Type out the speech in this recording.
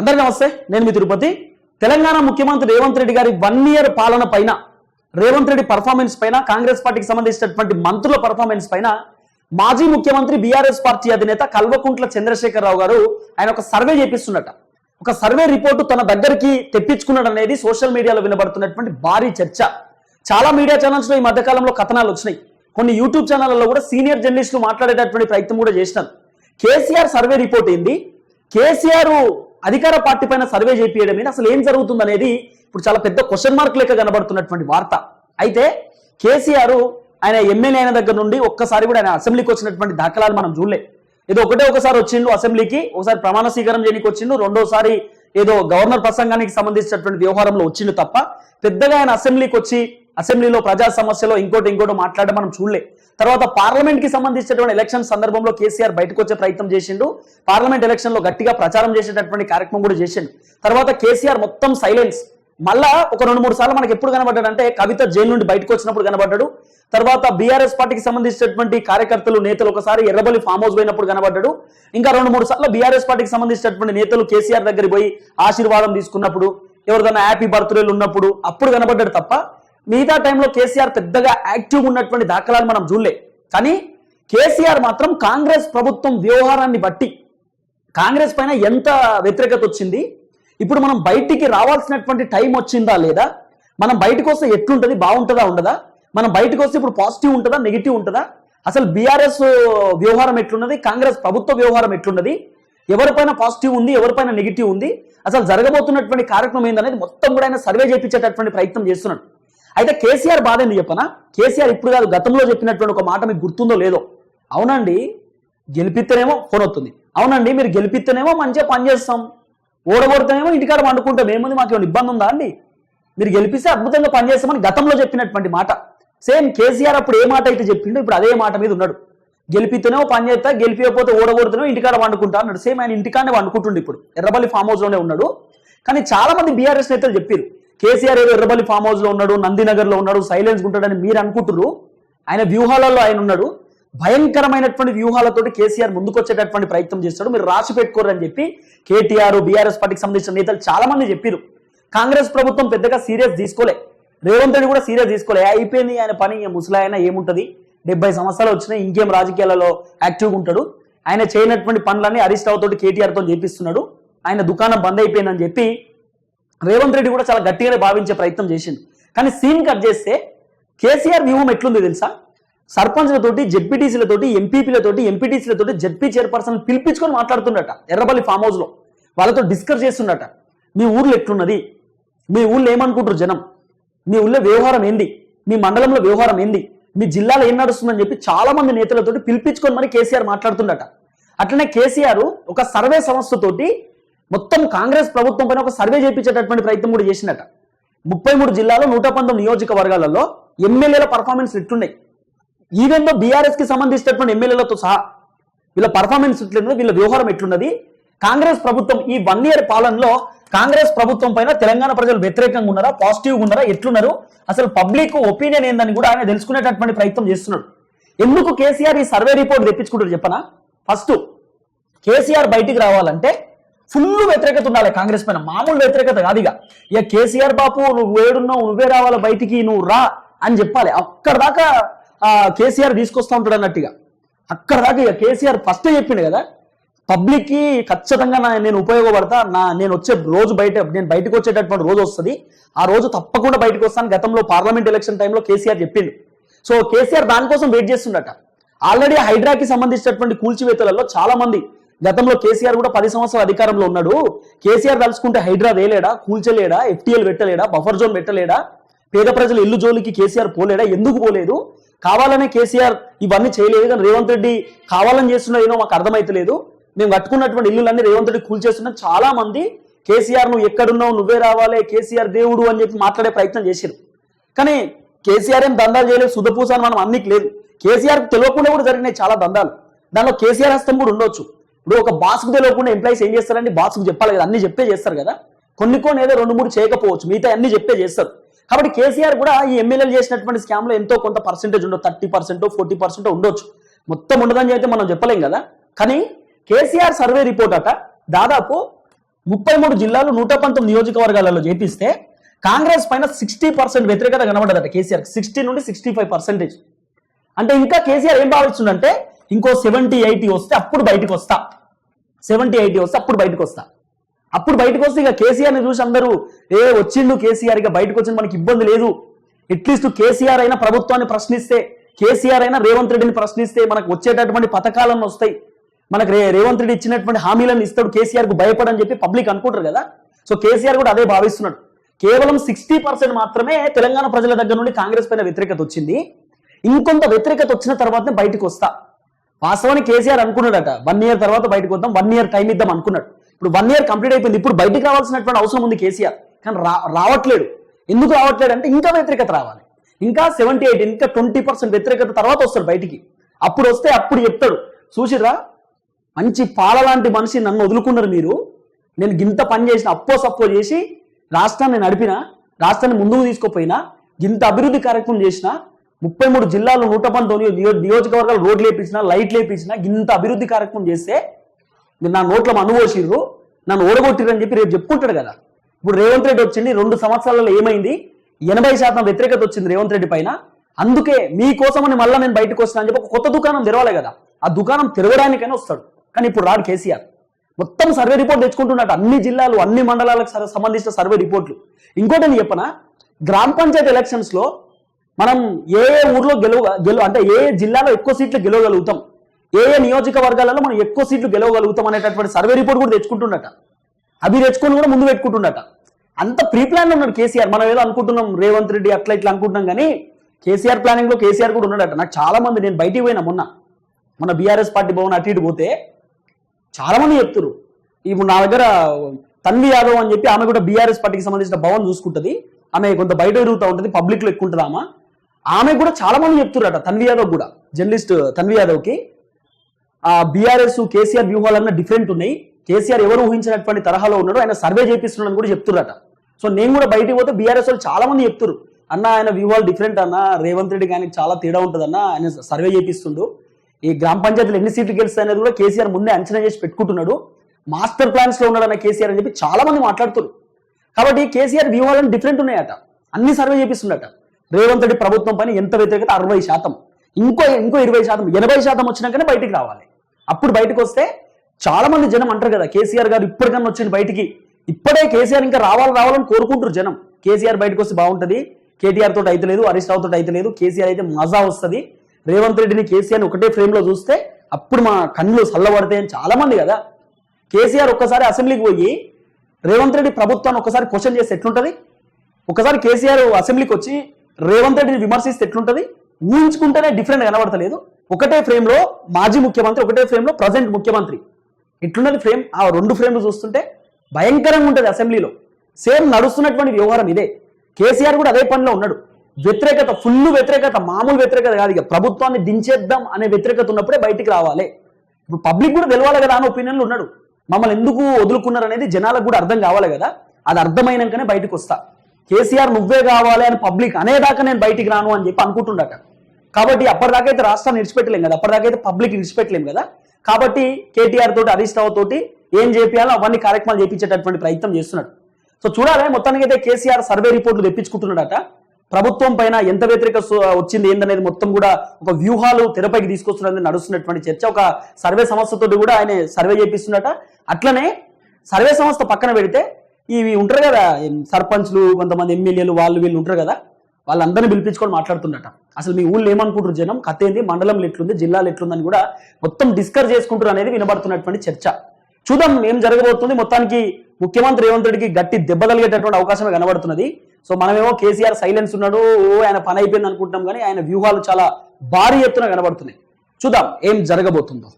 అందరికీ నమస్తే నేను మీ తిరుపతి. తెలంగాణ ముఖ్యమంత్రి రేవంత్ రెడ్డి గారి వన్ ఇయర్ పాలన పైన రేవంత్ రెడ్డి పర్ఫార్మెన్స్ పైన కాంగ్రెస్ పార్టీకి సంబంధించినటువంటి మంత్రుల పర్ఫార్మెన్స్ పైన మాజీ ముఖ్యమంత్రి బీఆర్ఎస్ పార్టీ అధినేత కల్వకుంట్ల చంద్రశేఖరరావు గారు ఆయన ఒక సర్వే చేపిస్తున్నట. ఒక సర్వే రిపోర్టు తన దగ్గరికి తెప్పించుకున్నాడు అనేది సోషల్ మీడియాలో వినబడుతున్నటువంటి భారీ చర్చ. చాలా మీడియా ఛానల్స్లో ఈ మధ్యకాలంలో కథనాలు వచ్చినాయి. కొన్ని యూట్యూబ్ ఛానళ్ళలో కూడా సీనియర్ జర్నలిస్టులు మాట్లాడేటటువంటి ప్రయత్నం కూడా చేసినారు. కేసీఆర్ సర్వే రిపోర్ట్ ఏంది? కేసీఆర్ అధికార పార్టీ పైన సర్వే చేపియడం అనేది అసలు ఏం జరుగుతుంది అనేది ఇప్పుడు చాలా పెద్ద క్వశ్చన్ మార్క్ లెక్క కనబడుతున్నటువంటి వార్త. అయితే కేసీఆర్ ఆయన ఎమ్మెల్యే అయిన దగ్గర నుండి ఒక్కసారి కూడా ఆయన అసెంబ్లీకి వచ్చినటువంటి దాఖలాలు మనం చూడలే. ఏదో ఒకటే ఒకసారి వచ్చిండు అసెంబ్లీకి ఒకసారి ప్రమాణ స్వీకారం చేయడానికి వచ్చిండు రెండోసారి ఏదో గవర్నర్ ప్రసంగానికి సంబంధించినటువంటి వ్యవహారంలో వచ్చిండు తప్ప పెద్దగా ఆయన అసెంబ్లీకి వచ్చి అసెంబ్లీలో ప్రజా సమస్యలో ఇంకోటి ఇంకోటి మాట్లాడడం మనం చూడలే. తర్వాత పార్లమెంట్కి సంబంధించినటువంటి ఎలక్షన్ సందర్భంలో కేసీఆర్ బయటకు వచ్చే ప్రయత్నం చేసిండు. పార్లమెంట్ ఎలక్షన్లో గట్టిగా ప్రచారం చేసేటటువంటి కార్యక్రమం కూడా చేసిండు. తర్వాత కేసీఆర్ మొత్తం సైలెన్స్. మళ్ళా ఒక రెండు మూడు సార్లు మనకి ఎప్పుడు కనబడ్డాడు అంటే కవిత జైలు నుండి బయటకు వచ్చినప్పుడు కనబడ్డాడు. తర్వాత బీఆర్ఎస్ పార్టీకి సంబంధించినటువంటి కార్యకర్తలు నేతలు ఒకసారి ఎర్రబలి ఫామ్ హౌస్ పోయినప్పుడు కనబడ్డాడు. ఇంకా రెండు మూడు సార్లు బీఆర్ఎస్ పార్టీకి సంబంధించినటువంటి నేతలు కేసీఆర్ దగ్గరికి పోయి ఆశీర్వాదం తీసుకున్నప్పుడు ఎవరిదైనా హ్యాపీ బర్త్డేలు ఉన్నప్పుడు అప్పుడు కనబడ్డాడు తప్ప మిగతా టైంలో కేసీఆర్ పెద్దగా యాక్టివ్ ఉన్నటువంటి దాఖలాలు మనం చూడలే. కానీ కేసీఆర్ మాత్రం కాంగ్రెస్ ప్రభుత్వం వ్యవహారాన్ని బట్టి కాంగ్రెస్ పైన ఎంత వ్యతిరేకత వచ్చింది ఇప్పుడు మనం బయటికి రావాల్సినటువంటి టైం వచ్చిందా లేదా మనం బయటకు వస్తే ఎట్లుంటుంది బాగుంటుందా ఉండదా మనం బయటకు వస్తే ఇప్పుడు పాజిటివ్ ఉంటుందా నెగిటివ్ ఉంటుందా అసలు బీఆర్ఎస్ వ్యవహారం ఎట్లున్నది కాంగ్రెస్ ప్రభుత్వ వ్యవహారం ఎట్లున్నది ఎవరిపైన పాజిటివ్ ఉంది ఎవరిపైన నెగిటివ్ ఉంది అసలు జరగబోతున్నటువంటి కార్యక్రమం ఏందనేది మొత్తం కూడా ఆయన సర్వే చేయించేటటువంటి ప్రయత్నం చేస్తున్నాడు. అయితే కేసీఆర్ బాధ ఎందుకు చెప్పనా? కేసీఆర్ ఇప్పుడు కాదు గతంలో చెప్పినటువంటి ఒక మాట మీకు గుర్తుందో లేదో? అవునండి గెలిపిస్తేనేమో ఫోన్ వస్తుంది. అవునండి మీరు గెలిపిస్తేనేమో మంచిగా పని చేస్తాం. ఓడగొడితేనేమో ఇంటికాడ వండుకుంటాం. ఏముంది మాకు ఏమైనా ఇబ్బంది ఉందా అండి? మీరు గెలిపిస్తే అద్భుతంగా పనిచేస్తామని గతంలో చెప్పినటువంటి మాట. సేమ్ కేసీఆర్ అప్పుడు ఏ మాట అయితే చెప్పిండో ఇప్పుడు అదే మాట మీద ఉన్నాడు. గెలిపితేనేమో పని చేస్తా గెలిపియకపోతే ఓడగొడుతూనే ఇంటికాడ వండుకుంటా అన్నాడు. సేమ్ ఆయన ఇంటికాడనే వండుకుంటుండే ఇప్పుడు. ఎర్రబల్లి ఫామ్ హౌస్లోనే ఉన్నాడు. కానీ చాలా మంది బీఆర్ఎస్ నేతలు చెప్పారు కేసీఆర్ ఏదో ఎర్రబల్లి ఫామ్ హౌస్లో ఉన్నాడు నందినగర్లో ఉన్నాడు సైలెన్స్ ఉంటాడని మీరు అనుకుంటున్నారు ఆయన వ్యూహాలలో ఆయన ఉన్నాడు. భయంకరమైనటువంటి వ్యూహాలతోటి కేసీఆర్ ముందుకొచ్చేటటువంటి ప్రయత్నం చేస్తాడు. మీరు రాసి పెట్టుకోరు అని చెప్పి కేటీఆర్ బీఆర్ఎస్ పార్టీకి సంబంధించిన నేతలు చాలా మంది చెప్పారు కాంగ్రెస్ ప్రభుత్వం పెద్దగా సీరియస్ తీసుకోలే. రేవంత్ రెడ్డి కూడా సీరియస్ తీసుకోలే. అయిపోయింది ఆయన పని ముసలాయన ఏముంటది? డెబ్బై సంవత్సరాలు వచ్చినాయి ఇంకేం రాజకీయాలలో యాక్టివ్గా ఉంటాడు. ఆయన చేయనటువంటి పనులన్నీ హరీష్ రావు తోటి కేటీఆర్తో చేపిస్తున్నాడు. ఆయన దుకాణం బంద్ అయిపోయిందని చెప్పి రేవంత్ రెడ్డి కూడా చాలా గట్టిగానే భావించే ప్రయత్నం చేసింది కానీ సీన్ కట్ చేస్తే కేసీఆర్ వ్యూహం ఎట్లుంది తెలుసా? సర్పంచ్లతోటి జెడ్పీటీసీలతోటి ఎంపీపీలతోటి ఎంపీటీసీలతోటి జెడ్పీ చైర్పర్సన్ పిలిపించుకొని మాట్లాడుతుండట ఎర్రబల్లి ఫామ్ హౌస్లో. వాళ్ళతో డిస్కస్ చేస్తుండట. మీ ఊర్లో ఎట్లున్నది? మీ ఊళ్ళో ఏమనుకుంటారు జనం? మీ ఊళ్ళో వ్యవహారం ఏంది? మీ మండలంలో వ్యవహారం ఏంది? మీ జిల్లాలో ఏం నడుస్తుందని చెప్పి చాలా మంది నేతలతోటి పిలిపించుకొని మరి కేసీఆర్ మాట్లాడుతుండట. అట్లనే కేసీఆర్ ఒక సర్వే సంస్థతోటి మొత్తం కాంగ్రెస్ ప్రభుత్వం పైన ఒక సర్వే చేయించేటటువంటి ప్రయత్నం కూడా చేసినట ముప్పై మూడు జిల్లాలో నూట పంతొమ్మిది నియోజకవర్గాలలో ఎమ్మెల్యేల పర్ఫార్మెన్స్ ఎట్లున్నాయి ఈవెన్ దో బీఆర్ఎస్కి సంబంధించినటువంటి ఎమ్మెల్యేలతో సహా వీళ్ళ పర్ఫార్మెన్స్ ఎట్లున్నది వీళ్ళ వ్యవహారం ఎట్లున్నది కాంగ్రెస్ ప్రభుత్వం ఈ వన్ ఇయర్ పాలనలో కాంగ్రెస్ ప్రభుత్వం పైన తెలంగాణ ప్రజలు వ్యతిరేకంగా ఉన్నారా పాజిటివ్గా ఉన్నారా ఎట్లున్నారు అసలు పబ్లిక్ ఒపీనియన్ ఏందని కూడా ఆయన తెలుసుకునేటటువంటి ప్రయత్నం చేస్తున్నాడు. ఎందుకు కేసీఆర్ ఈ సర్వే రిపోర్ట్ తెప్పించుకుంటారు చెప్పనా? ఫస్ట్ కేసీఆర్ బయటికి రావాలంటే ఫుల్ వ్యతిరేకత ఉండాలి కాంగ్రెస్ పైన. మామూలు వ్యతిరేకత కాదు ఇక. ఇక కేసీఆర్ బాపు నువ్వు వేడున్నావు నువ్వే రావాలి బయటికి నువ్వు రా అని చెప్పాలి. అక్కడ దాకా ఆ, కేసీఆర్ తీసుకొస్తా ఉంటాడు అన్నట్టుగా. అక్కడ దాకా ఇక కేసీఆర్ ఫస్ట్ చెప్పిండు కదా పబ్లిక్కి ఖచ్చితంగా నేను ఉపయోగపడతా నా నేను వచ్చే రోజు బయట నేను బయటకు వచ్చేటటువంటి రోజు వస్తుంది. ఆ రోజు తప్పకుండా బయటకు వస్తాను. గతంలో పార్లమెంట్ ఎలక్షన్ టైంలో కేసీఆర్ చెప్పిండు. సో కేసీఆర్ దానికోసం వెయిట్ చేస్తుండట. ఆల్రెడీ హైడ్రాకి సంబంధించినటువంటి కూల్చివేతలలో చాలా మంది గతంలో కేసీఆర్ కూడా పది సంవత్సరాల అధికారంలో ఉన్నాడు. కేసీఆర్ తలుచుకుంటే హైడ్రా వేయలేడా? కూల్చలేడా? ఎఫ్టీఎల్ పెట్టలేడా? బఫర్ జోన్ పెట్టలేడా? పేద ప్రజల ఇల్లు జోలికి కేసీఆర్ పోలేడా? ఎందుకు పోలేదు? కావాలనే కేసీఆర్ ఇవన్నీ చేయలేదు కానీ రేవంత్ రెడ్డి కావాలని చేస్తున్నది ఏదో మాకు అర్థమైతలేదు. మేము కట్టుకున్నటువంటి ఇల్లులన్నీ రేవంత్ రెడ్డి కూల్చేస్తున్నా చాలా మంది కేసీఆర్ నువ్వు ఎక్కడున్నావు? నువ్వే రావాలి. కేసీఆర్ దేవుడు అని చెప్పి మాట్లాడే ప్రయత్నం చేశారు కానీ కేసీఆర్ ఏం దందాలు చేయలేదు. సుధపూస అని మనం అన్నికి లేదు. కేసీఆర్ తెలియకుండా కూడా జరిగినాయి చాలా దందాలు. దానిలో కేసీఆర్ హస్తం కూడా ఉండొచ్చు. ఇప్పుడు ఒక బాస్కు తెలియకుండా ఎంప్లాయీస్ ఏం చేస్తారండి బాస్కు చెప్పాలి కదా అన్ని చెప్పే చేస్తారు కదా. కొన్ని కొన్ని ఏదో రెండు మూడు చేయకపోవచ్చు మిగతా అన్ని చెప్పే చేస్తారు. కాబట్టి కేసీఆర్ కూడా ఈ ఎమ్మెల్యేలు చేసినటువంటి స్కామ్లో ఎంతో కొంత పర్సెంటేజ్ ఉండొచ్చు థర్టీ పర్సెంట్ ఫోర్టీ పర్సెంట్ ఉండొచ్చు. మొత్తం ఉండదని అయితే మనం చెప్పలేం కదా. కానీ కేసీఆర్ సర్వే రిపోర్ట్ అట దాదాపు ముప్పై మూడు జిల్లాలు నూట పంతొమ్మిది నియోజకవర్గాలలో చేపిస్తే కాంగ్రెస్ పైన సిక్స్టీ పర్సెంట్ వ్యతిరేకత కనబడదట కేసీఆర్ సిక్స్టీ నుండి సిక్స్టీ ఫైవ్ పర్సెంటేజ్ అంటే ఇంకా కేసీఆర్ ఏం భావిస్తుందంటే ఇంకో సెవెంటీ ఎయిటీ వస్తే అప్పుడు బయటకు వస్తా. సెవెంటీ ఎయిటీ వస్తే అప్పుడు బయటకు వస్తా. అప్పుడు బయటకు వస్తే ఇక కేసీఆర్ని చూసి అందరూ ఏ వచ్చిండు కేసీఆర్ ఇక బయటకు వచ్చింది మనకి ఇబ్బంది లేదు. అట్లీస్ట్ కేసీఆర్ అయినా ప్రభుత్వాన్ని ప్రశ్నిస్తే కేసీఆర్ అయినా రేవంత్ రెడ్డిని ప్రశ్నిస్తే మనకు వచ్చేటటువంటి పథకాలను వస్తాయి. మనకు రే రేవంత్ రెడ్డి ఇచ్చినటువంటి హామీలను ఇస్తాడు కేసీఆర్కు భయపడని చెప్పి పబ్లిక్ అనుకుంటారు కదా. సో కేసీఆర్ కూడా అదే భావిస్తున్నాడు. కేవలం సిక్స్టీ పర్సెంట్ మాత్రమే తెలంగాణ ప్రజల దగ్గర నుండి కాంగ్రెస్ పైన వ్యతిరేకత వచ్చింది. ఇంకొంత వ్యతిరేకత వచ్చిన తర్వాతనే బయటకు వస్తా. వాస్తవానికి కేసీఆర్ అనుకున్నాడట వన్ ఇయర్ తర్వాత బయటకు వద్దాం వన్ ఇయర్ టైం ఇద్దాం అనుకున్నాడు. ఇప్పుడు వన్ ఇయర్ కంప్లీట్ అయిపోయింది ఇప్పుడు బయటకు రావాల్సినటువంటి అవసరం ఉంది కేసీఆర్. కానీ రా రావట్లేడు. ఎందుకు రావట్లేడు అంటే ఇంకా వ్యతిరేకత రావాలి. ఇంకా సెవెంటీ ఎయిట్ ఇంకా ట్వంటీ పర్సెంట్ వ్యతిరేకత తర్వాత వస్తాడు బయటికి. అప్పుడు వస్తే అప్పుడు చెప్తాడు చూసిరా మంచి పాల లాంటి మనిషి నన్ను వదులుకున్నారు మీరు. నేను గింత పని చేసిన అప్పో సప్పో చేసి రాష్ట్రాన్ని నడిపిన రాష్ట్రాన్ని ముందుకు తీసుకుపోయినా గింత అభివృద్ధి కార్యక్రమం చేసినా ముప్పై మూడు జిల్లాలు నూట పంతొమ్మిది నియోజకవర్గాలు రోడ్లు వేపించిన లైట్లు వేపించినా ఇంత అభివృద్ధి కార్యక్రమం చేస్తే మీరు నా నోట్లో అనుభవసిర్రు నన్ను ఓడగొట్టిరని అని చెప్పి రేపు చెప్పుకుంటాడు కదా. ఇప్పుడు రేవంత్ రెడ్డి వచ్చింది రెండు సంవత్సరాలలో ఏమైంది? ఎనభై శాతం వ్యతిరేకత వచ్చింది రేవంత్ రెడ్డి పైన. అందుకే మీకోసమని మళ్ళీ నేను బయటకు వస్తాను అని చెప్పి ఒక కొత్త దుకాణం తెరవాలి కదా. ఆ దుకాణం తెరవడానికైనా వస్తాడు. కానీ ఇప్పుడు రాడు కేసీఆర్. మొత్తం సర్వే రిపోర్ట్ తెచ్చుకుంటున్నట్టు అన్ని జిల్లాలు అన్ని మండలాలకు సంబంధించిన సర్వే రిపోర్ట్లు. ఇంకోటి నేను చెప్పనా? గ్రామ పంచాయతీ ఎలక్షన్స్లో మనం ఏ ఏ ఊర్లో గెలవ గెలు అంటే ఏ ఏ జిల్లాలో ఎక్కువ సీట్లు గెలవగలుగుతాం? ఏ ఏ నియోజకవర్గాలలో మనం ఎక్కువ సీట్లు గెలవగలుగుతాం అనేటటువంటి సర్వే రిపోర్ట్ కూడా తెచ్చుకుంటుండట. అవి తెచ్చుకొని కూడా ముందు పెట్టుకుంటుండట. అంత ప్రీ ప్లాన్ ఉన్నాడు కేసీఆర్. మనం ఏదో అనుకుంటున్నాం రేవంత్ రెడ్డి అట్లా ఇట్లా అనుకుంటున్నాం కానీ కేసీఆర్ ప్లానింగ్లో కేసీఆర్ కూడా ఉన్నాడట. నాకు చాలా మంది నేను బయటికి పోయినా మొన్న. మన బీఆర్ఎస్ పార్టీ భవన్ అటు ఇటు పోతే చాలా మంది చెప్తున్నారు ఇప్పుడు నా దగ్గర తన్వి యాదవ్ అని చెప్పి ఆమె కూడా బీఆర్ఎస్ పార్టీకి సంబంధించిన భవన్ చూసుకుంటది. ఆమె కొంత బయట తిరుగుతూ ఉంటుంది పబ్లిక్లో ఎక్కువ ఉంటుంది ఆమె. ఆమె కూడా చాలా మంది చెప్తున్నారట తన్వి యాదవ్ కూడా జర్నలిస్ట్ తన్వి యాదవ్కి. ఆ బీఆర్ఎస్ కేసీఆర్ వ్యూహాలన్నా డిఫరెంట్ ఉన్నాయి. కేసీఆర్ ఎవరు ఊహించినటువంటి తరహాలో ఉన్నాడు ఆయన సర్వే చేపిస్తున్నాడని కూడా చెప్తున్నారట. సో నేను కూడా బయటికి పోతే బీఆర్ఎస్ వాళ్ళు చాలా మంది చెప్తున్నారు అన్న ఆయన వ్యూహాలు డిఫరెంట్ అన్న రేవంత్ రెడ్డి కానీ చాలా తేడా ఉంటుందన్న ఆయన సర్వే చేపిస్తుండు. ఈ గ్రామ పంచాయతీలు ఎన్ని సీట్లు గెలుస్తాయి అనేది కూడా కేసీఆర్ ముందే అంచనా చేసి పెట్టుకుంటున్నాడు. మాస్టర్ ప్లాన్స్లో ఉన్నాడన్న కేసీఆర్ అని చెప్పి చాలా మంది మాట్లాడుతున్నారు కాబట్టి కేసీఆర్ వ్యూహాలను డిఫరెంట్ ఉన్నాయట. అన్ని సర్వే చేపిస్తుండట. రేవంత్ రెడ్డి ప్రభుత్వం పైన ఎంత వ్యతిరేకత? అరవై శాతం. ఇంకో ఇంకో ఇరవై శాతం ఎనభై శాతం వచ్చినాకనే బయటికి రావాలి. అప్పుడు బయటకు వస్తే చాలా మంది జనం అంటారు కదా కేసీఆర్ గారు ఇప్పటికన్నా వచ్చింది బయటికి. ఇప్పుడే కేసీఆర్ ఇంకా రావాలి రావాలని కోరుకుంటారు జనం. కేసీఆర్ బయటకు వస్తే బాగుంటుంది. కేటీఆర్ తోటి అయితే లేదు హరీష్ రావు తోటి అయితే లేదు కేసీఆర్ అయితే మజా వస్తుంది. రేవంత్ రెడ్డిని కేసీఆర్ ఒకటే ఫ్రేమ్లో చూస్తే అప్పుడు మా కళ్ళు చల్లబడతాయని చాలా మంది కదా. కేసీఆర్ ఒక్కసారి అసెంబ్లీకి పోయి రేవంత్ రెడ్డి ప్రభుత్వాన్ని ఒకసారి క్వశ్చన్ చేస్తే ఎట్లుంటది? ఒకసారి కేసీఆర్ అసెంబ్లీకి వచ్చి రేవంత్ రెడ్డిని విమర్శిస్తే ఎట్లుంటది? ఊహించుకుంటేనే డిఫరెంట్ కనబడతలేదు. ఒకటే ఫ్రేమ్లో మాజీ ముఖ్యమంత్రి ఒకటే ఫ్రేమ్లో ప్రజెంట్ ముఖ్యమంత్రి. ఎట్లున్నది ఫ్రేమ్ ఆ రెండు ఫ్రేమ్లు చూస్తుంటే భయంకరంగా ఉంటుంది అసెంబ్లీలో సేమ్ నడుస్తున్నటువంటి వ్యవహారం ఇదే. కేసీఆర్ కూడా అదే పనిలో ఉన్నాడు. వ్యతిరేకత ఫుల్ వ్యతిరేకత మామూలు వ్యతిరేకత కాదు. ఇక ప్రభుత్వాన్ని దించేద్దాం అనే వ్యతిరేకత ఉన్నప్పుడే బయటికి రావాలి. ఇప్పుడు పబ్లిక్ కూడా తెలవాలి కదా అని ఒపీనియన్లో ఉన్నాడు. మమ్మల్ని ఎందుకు వదులుకున్నారు అనేది జనాలకు కూడా అర్థం కావాలి కదా. అది అర్థమైనాకనే బయటకు వస్తా. కేసీఆర్ నువ్వే కావాలి అని పబ్లిక్ అనేదాకా నేను బయటికి రాను అని చెప్పి అనుకుంటుండట. కాబట్టి అప్పటిదాకా అయితే రాష్ట్రాన్ని విడిచిపెట్టలేం కదా. అప్పటిదాకైతే పబ్లిక్ విడిచిపెట్టలేం కదా. కాబట్టి కేటీఆర్ తోటి హరీష్ రావు తోటి ఏం చేపియాలో అవన్నీ కార్యక్రమాలు చేపించేటటువంటి ప్రయత్నం చేస్తున్నాడు. సో చూడాలి మొత్తానికి అయితే కేసీఆర్ సర్వే రిపోర్ట్లు తెప్పించుకుంటున్నాడట. ప్రభుత్వం పైన ఎంత వ్యతిరేక సు- వచ్చింది ఏందనేది మొత్తం కూడా ఒక వ్యూహాలు తెరపైకి తీసుకొస్తున్నది నడుస్తున్నటువంటి చర్చ. ఒక సర్వే సంస్థతో కూడా ఆయన సర్వే చేపిస్తున్నట అట్లనే సర్వే సంస్థ పక్కన పెడితే ఇవి ఉంటారు కదా సర్పంచ్లు కొంతమంది ఎమ్మెల్యేలు వాళ్ళు వీళ్ళు ఉంటారు కదా వాళ్ళందరినీ పిలిపించుకొని మాట్లాడుతుండట. అసలు మీ ఊళ్ళో ఏమనుకుంటారు జనం? కథ ఏంది? మండలంలో ఎట్లుంది? జిల్లాలో ఎట్లుందని కూడా మొత్తం డిస్కస్ చేసుకుంటారు అనేది వినబడుతున్నటువంటి చర్చ. చూద్దాం ఏం జరగబోతుంది. మొత్తానికి ముఖ్యమంత్రి రేవంత్ రెడ్డికి గట్టి దెబ్బ కలిగేటటువంటి అవకాశమే కనబడుతున్నది. సో మనమేమో కేసీఆర్ సైలెన్స్ ఉన్నాడు ఓ ఆయన పని అయిపోయింది అనుకుంటున్నాం కానీ ఆయన వ్యూహాలు చాలా భారీ ఎత్తున కనబడుతున్నాయి. చూద్దాం ఏం జరగబోతుందో.